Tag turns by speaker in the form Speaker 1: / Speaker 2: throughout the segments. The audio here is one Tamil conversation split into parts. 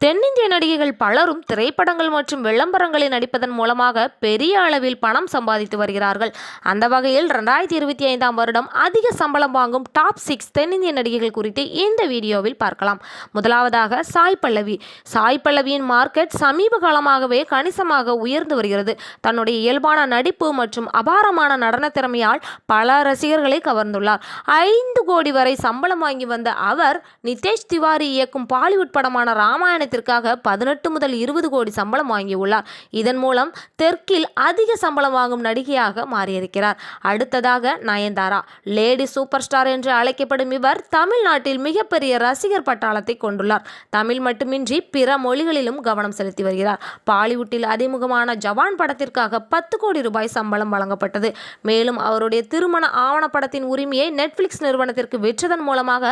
Speaker 1: தென்னிந்திய நடிகைகள் பலரும் திரைப்படங்கள் மற்றும் விளம்பரங்களில் நடிப்பதன் மூலமாக பெரிய அளவில் பணம் சம்பாதித்து வருகிறார்கள். அந்த வகையில் ரெண்டாயிரத்தி இருபத்தி ஐந்தாம் வருடம் அதிக சம்பளம் வாங்கும் டாப் சிக்ஸ் தென்னிந்திய நடிகைகள் குறித்து இந்த வீடியோவில் பார்க்கலாம். முதலாவதாக சாய் பல்லவி. சாய் பல்லவியின் மார்க்கெட் சமீப காலமாகவே கணிசமாக உயர்ந்து வருகிறது. தன்னுடைய இயல்பான நடிப்பு மற்றும் அபாரமான நடன திறமையால் பல ரசிகர்களை கவர்ந்துள்ளார். ஐந்து கோடி வரை சம்பளம் வாங்கி வந்த அவர் நிதேஷ் திவாரி இயக்கும் பாலிவுட் படமான ராமாயண நிறுவனத்திற்காக பதினெட்டு முதல் இருபது கோடி சம்பளம் வாங்கியுள்ளார். இதன் மூலம் தெற்கில் அதிக சம்பளம் வாங்கும் நடிகையாக மாறியிருக்கிறார். அடுத்ததாக நயன்தாரா. லேடி சூப்பர் ஸ்டார் என்று அழைக்கப்படும் இவர் தமிழ்நாட்டில் மிகப்பெரிய ரசிகர் பட்டாளத்தை கொண்டுள்ளார். தமிழ் மட்டுமின்றி பிற மொழிகளிலும் கவனம் செலுத்தி வருகிறார். பாலிவுட்டில் அறிமுகமான ஜவான் படத்திற்காக பத்து கோடி ரூபாய் சம்பளம் வழங்கப்பட்டது. மேலும் அவருடைய திருமண ஆவணப்படத்தின் உரிமையை நெட்ஃபிளிக்ஸ் நிறுவனத்திற்கு விற்றதன் மூலமாக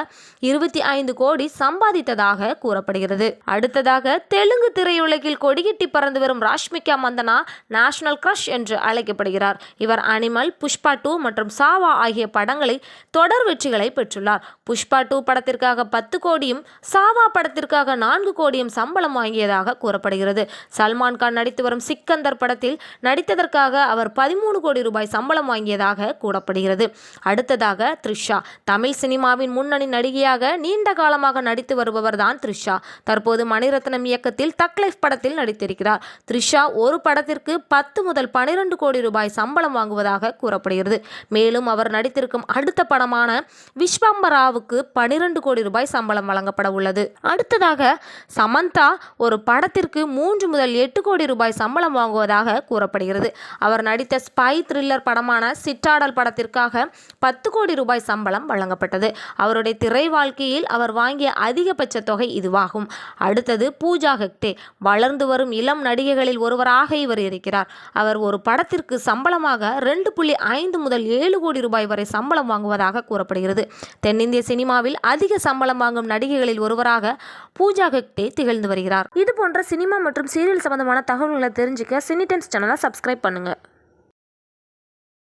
Speaker 1: இருபத்தி ஐந்து கோடி சம்பாதித்ததாக கூறப்படுகிறது. அடுத்ததாக தெலுங்கு திரையுலகில் கொடிகட்டி பறந்து வரும் ராஷ்மிகா மந்தனா நேஷனல் கிரஷ் என்று அழைக்கப்படுகிறார். இவர் அனிமல் புஷ்பா டூ மற்றும் சாவா ஆகிய படங்களை தொடர் வெற்றிகளை பெற்றுள்ளார். புஷ்பா டூ படத்திற்காக பத்து கோடியும் சாவா படத்திற்காக நான்கு கோடியும் சம்பளம் வாங்கியதாக கூறப்படுகிறது. சல்மான் கான் நடித்து வரும் சிக்கந்தர் படத்தில் நடித்ததற்காக அவர் பதிமூணு கோடி ரூபாய் சம்பளம் வாங்கியதாக கூறப்படுகிறது. அடுத்ததாக த்ரிஷா. தமிழ் சினிமாவின் முன்னணி நடிகையாக நீண்ட காலமாக நடித்து வருபவர் தான் த்ரிஷா. தற்போது மணிரத்னம் இயக்கத்தில் தக் லைஃப் படத்தில் நடித்திருக்கிறார். த்ரிஷா ஒரு படத்திற்கு பத்து முதல் பனிரெண்டு கோடி ரூபாய் சம்பளம் வாங்குவதாக கூறப்படுகிறது. மேலும் அவர் நடித்திருக்கும் அடுத்த படமான விஸ்வம்பராவுக்கு பனிரெண்டு கோடி ரூபாய் சம்பளம் வழங்கப்பட உள்ளது. அடுத்ததாக சமந்தா ஒரு படத்திற்கு மூன்று முதல் எட்டு கோடி ரூபாய் சம்பளம் வாங்குவதாக கூறப்படுகிறது. அவர் நடித்த ஸ்பை த்ரில்லர் படமான சிட்டாடல் படத்திற்காக பத்து கோடி ரூபாய் சம்பளம் வழங்கப்பட்டது. அவருடைய திரை வாழ்க்கையில் அவர் வாங்கிய அதிகபட்ச தொகை இதுவாகும். அடுத்த அடுத்தது பூஜா ஹெக்டே. வளர்ந்து வரும் இளம் நடிகைகளில் ஒருவராக இவர் இருக்கிறார். அவர் ஒரு படத்திற்கு சம்பளமாக ரெண்டு புள்ளி ஐந்து முதல் ஏழு கோடி ரூபாய் வரை சம்பளம் வாங்குவதாக கூறப்படுகிறது. தென்னிந்திய சினிமாவில் அதிக சம்பளம் வாங்கும் நடிகைகளில் ஒருவராக பூஜா ஹெக்டே திகழ்ந்து வருகிறார். இது போன்ற சினிமா மற்றும் சீரியல் சம்பந்தமான தகவல்களை தெரிஞ்சுக்க சினிடென்ஸ் சேனலை சப்ஸ்கிரைப் பண்ணுங்கள்